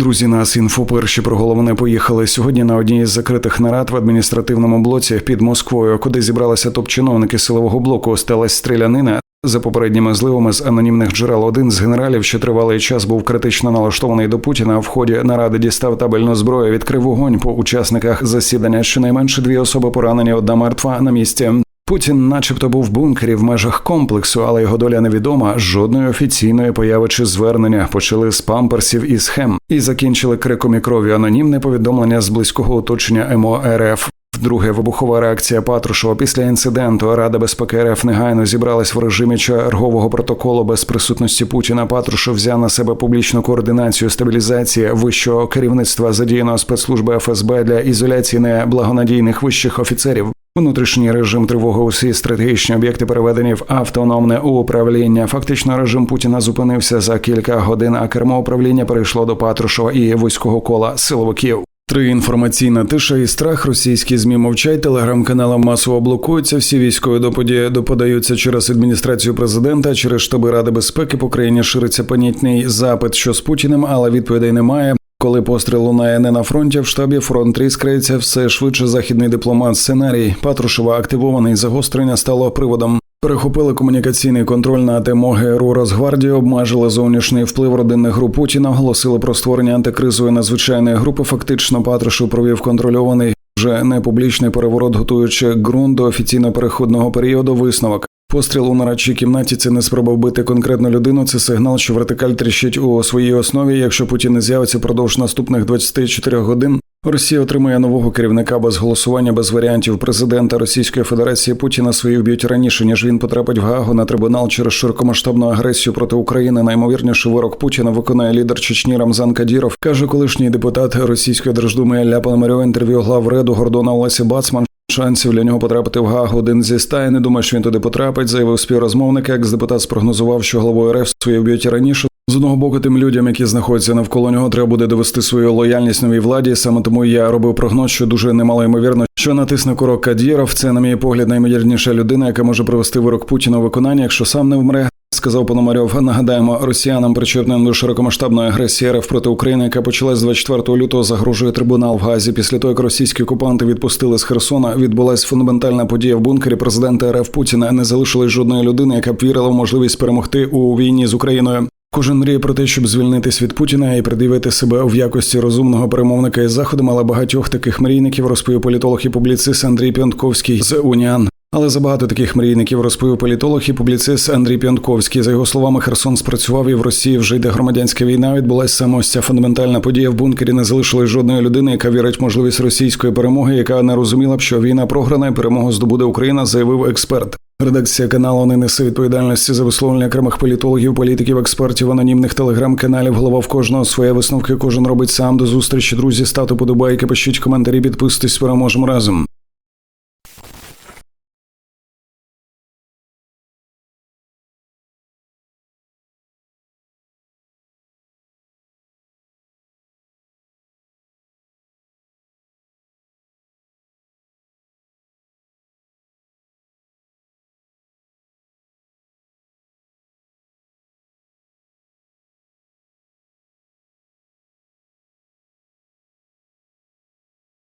Друзі, нас інфо перші про головне поїхали сьогодні на одній із закритих нарад в адміністративному блоці під Москвою, куди зібралися топ-чиновники силового блоку. Сталася стрілянина. За попередніми зливами з анонімних джерел один з генералів, що тривалий час був критично налаштований до Путіна. В ході наради дістав табельну зброю, відкрив вогонь по учасниках засідання. Щонайменше дві особи поранені, одна мертва на місці. Путін, начебто, був в бункері в межах комплексу, але його доля невідома. Жодної офіційної появи чи звернення почали з памперсів і схем і закінчили криком і кров'ю анонімне повідомлення з близького оточення МО РФ. Вдруге, вибухова реакція Патрушева після інциденту Рада безпеки РФ негайно зібралась в режимі чергового протоколу без присутності Путіна. Патрушев взяв на себе публічну координацію стабілізації вищого керівництва задіяного спецслужби ФСБ для ізоляції неблагонадійних вищих офіцерів. Внутрішній режим тривоги усі стратегічні об'єкти переведені в автономне управління. Фактично, режим Путіна зупинився за кілька годин, а кермо управління перейшло до Патрушева і вузького кола силовиків. Три інформаційна тиша і страх. Російські змі мовчать, телеграм-каналам масово блокуються. Всі військові доподі доподаються через адміністрацію президента, через штаби ради безпеки по країні шириться панітний запит, що з Путіним, але відповідей немає. Коли постріл лунає не на фронті, в штабі фронт тріскається все швидше. Західний дипломат. Сценарій Патрушева активований загострення стало приводом. Перехопили комунікаційний контроль на ТМО ГРУ Росгвардії, обмежили зовнішній вплив родинних груп Путіна, оголосили про створення антикризової надзвичайної групи. Фактично, Патрушев провів контрольований вже не публічний переворот, готуючи ґрунт до офіційно переходного періоду. Висновок. Постріл у нарадчій кімнаті це не спроба вбити конкретну людину. Це сигнал, що вертикаль тріщить у своїй основі. Якщо Путін не з'явиться продовж наступних 24 годин, Росія отримає нового керівника без голосування, без варіантів президента Російської Федерації Путіна свої вб'ють раніше ніж він потрапить в Гагу на трибунал через широкомасштабну агресію проти України. Наймовірніше вирок Путіна виконає лідер Чечні Рамзан Кадіров, каже колишній депутат Російської держдуми Ілля Пономарьов інтерв'ю глав Реду Гордона Олесі Бацман. Шансів для нього потрапити в Гагу один зі ста. Я не думаю, що він туди потрапить. Заявив співрозмовник. Екс-депутат спрогнозував, що головою РФ свої вб'ють раніше. З одного боку, тим людям, які знаходяться навколо нього, треба буде довести свою лояльність новій владі. Саме тому я робив прогноз, що дуже немало ймовірно, що натисне курок Кадіров. Це, на мій погляд, наймовірніша людина, яка може привести вирок Путіна у виконання, якщо сам не вмре. Сказав Пономарьов. Нагадаємо, росіянам причетним до широкомасштабної агресії РФ проти України, яка почалась 24 лютого, загрожує трибунал в Газі. Після того, як російські окупанти відпустили з Херсона, відбулась фундаментальна подія в бункері президента РФ Путіна. Не залишилось жодної людини, яка б вірила в можливість перемогти у війні з Україною. Кожен мріє про те, щоб звільнитись від Путіна і пред'явити себе в якості розумного перемовника із заходом, але багатьох таких мрійників розповів політолог і публіцист Андрій П'янтковський з Уніан. Але забагато таких мрійників розповів політолог і публіцист Андрій П'янтковський. За його словами, Херсон спрацював і в Росії вже йде громадянська війна. Відбулася саме ось ця фундаментальна подія в бункері. Не залишилось жодної людини, яка вірить в можливість російської перемоги, яка не розуміла б, що війна програна і перемогу здобуде Україна, заявив експерт. Редакція каналу не несе відповідальності за висловлення окремих політологів, політиків, експертів, анонімних телеграм-каналів. Голова в кожного своє висновки. Кожен робить сам до зустрічі. Друзі, ставте подобайки, пишіть коментарі, підписуйтесь. Переможемо разом.